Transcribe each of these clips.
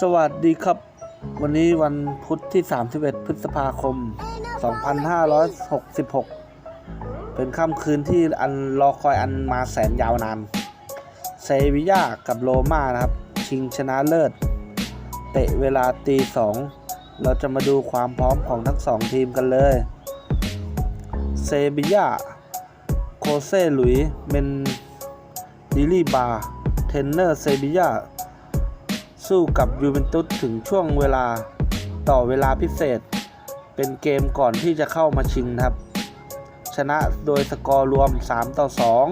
สวัสดีครับ วันนี้วันพุธที่ 31 พฤษภาคม 2566 เป็นค่ำคืนที่อันรอคอยอันมาแสนยาวนาน เซวิยากับโรม่านะครับ ชิงชนะเลิศ เตะเวลาตีสองเราจะมาดูความพร้อมของทั้งสองทีมกันเลย เซบิยาโคเซหลุย เมนดิลีบา เทนเนอร์เซบิยา สู้กับยูเวนตุสถึงช่วงเวลาต่อเวลาพิเศษ เป็นเกมก่อนที่จะเข้ามาชิงครับ ชนะโดยสกอร์รวม 3 ต่อ 2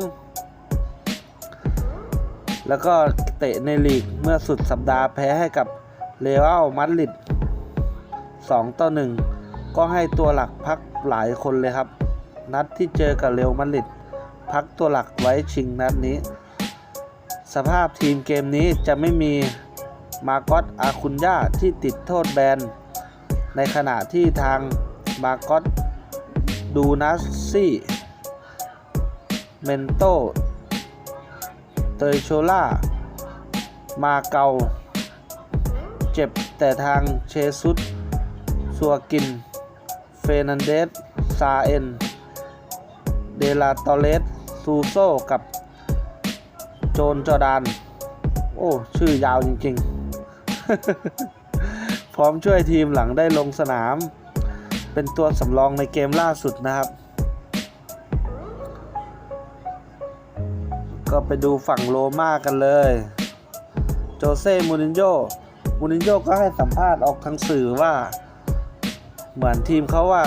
แล้วก็เตะในลีกเมื่อสุดสัปดาห์แพ้ให้กับเรอัลมาดริด2ต่อ 1 ก็ให้ตัวหลักพักหลายคนเลยครับ นัดที่เจอกับเรอัลมาดริดพักตัวหลักไว้ชิงนัดนี้ สภาพทีมเกมนี้จะไม่มี มาโกอตอาคุนย่าที่ติดโทษแบน ในขณะที่ทางมาโกอตดูนัสซี่เมนโตเตยโชล่า มาเกา เจ็บแต่ทางเชซุสซัวกิน เฟรนันเดส ซาเอ็น เดลาตอเลส ซูโซกับ โจนจอร์ดาน โอ้ ชื่อยาวจริง ๆ พร้อมช่วยทีมหลังได้ลงสนาม เป็นตัวสำรองในเกมล่าสุดนะครับ ก็ไปดูฝั่งโรม่ากันเลย โจเซ่ มูรินโญ่ มูรินโญ่ก็ให้สัมภาษณ์ออกทางสื่อว่า เหมือนทีมเขาว่า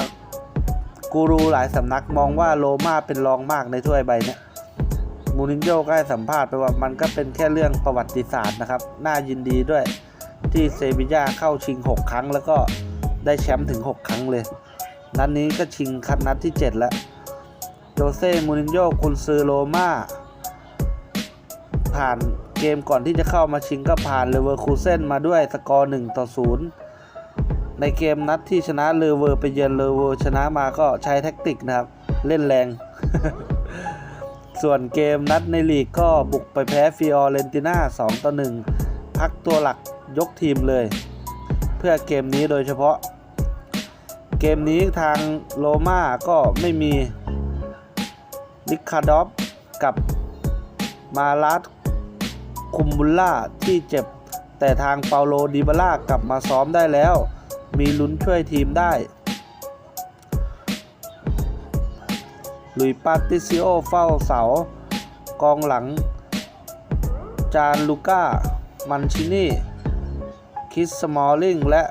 กูรูหลายสำนักมองว่าโรม่าเป็นรองมากในถ้วยใบเนี้ยมูรินโญ่ก็ให้สัมภาษณ์ไปว่ามันก็เป็นแค่เรื่องประวัติศาสตร์นะครับ น่ายินดีด้วย ที่เซบีย่าเข้าชิง 6 ครั้ง แล้วก็ได้แชมป์ถึง 6 ครั้งเลย นัดนนี้ก็ชิงคัดนัดที่ 7 แล้วโจเซ่มูรินโญ่กุนซือโรม่าผ่านเกมก่อนที่จะเข้ามาชิงก็ผ่านเลเวอร์คูเซนมาด้วยสกอร์1ต่อ0ในเกมนัดที่ชนะเลเวอร์ไปเยือนเลเวอร์ชนะมาก็ใช้แท็กติกนะครับ เล่นแรง ส่วนเกมนัดในลีกก็บุกไปแพ้ฟิออเรนติน่า2ต่อ1พักตัวหลัก ยกทีมเลย เพื่อเกมนี้โดยเฉพาะ เกมนี้ทางโรม่าก็ไม่มีลิคาดอฟกับมาลัสคุมบุลล่าที่เจ็บ แต่ทางเปาโลดิบาล่ากลับมาซ้อมได้แล้ว มีลุ้นช่วยทีมได้ลุยปาติซิโอเฝ้าเสา กองหลัง จานลูก้า มันชินี คิสสมอลลิงและ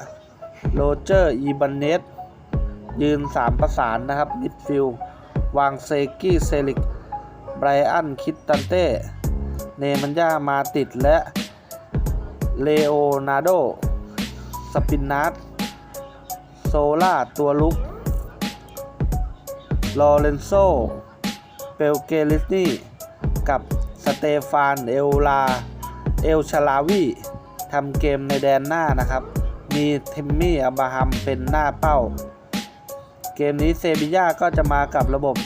โรเจอร์อีบันเนสยืน 3 ประสานนะครับ มิดฟิลวางเซกี้เซลิก ไบรอัน คิตตันเต้ เนมันย่ามาติดและ เลโอนาโด สปินนัสโซล่า ตัวลุกลอเรนโซ เปลเกลิสนีกับสเตฟาน เอลลา เอลชาลาวี ทำเกมในแดนหน้านะครับ มีเทมมี่อับราฮัมเป็นหน้าเป้า เกมนี้เซบีย่าก็จะมากับระบบ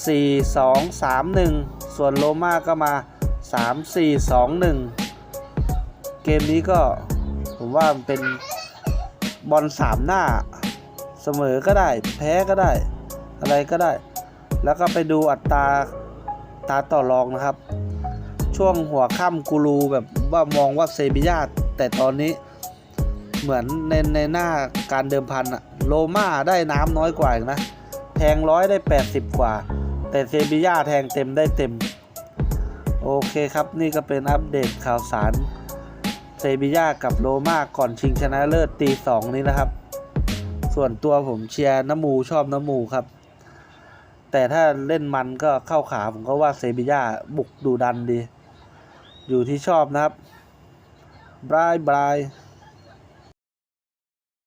4 2 3 1 ส่วนโรม่าก็มา 3 4 2 1 เกมนี้ก็ผมว่ามันเป็นบอลสามหน้า เสมอก็ได้ แพ้ก็ได้ อะไรก็ได้ แล้วก็ไปดูอัตราตาต่อรองนะครับ ช่วงหัวค่ำกูรูแบบว่ามองว่าเซบียา แต่ตอนนี้เหมือนในในหน้าการเดิมพันอะโรม่าได้น้ำน้อยกว่าอีกนะ แทงร้อยได้ 80 กว่า แต่เซบียาแทงเต็มได้เต็ม โอเคครับนี่ก็เป็นอัปเดตข่าวสาร เซบียากับโรม่าก่อนชิงชนะเลิศตีสองนี้นะครับ ส่วนตัวผมเชียร์น้ำมูชอบน้ำมูครับ แต่ถ้าเล่นมันก็เข้าขาผมก็ว่าเซบีย่าบุกดูดันดี อยู่ที่ชอบนะครับ บายบาย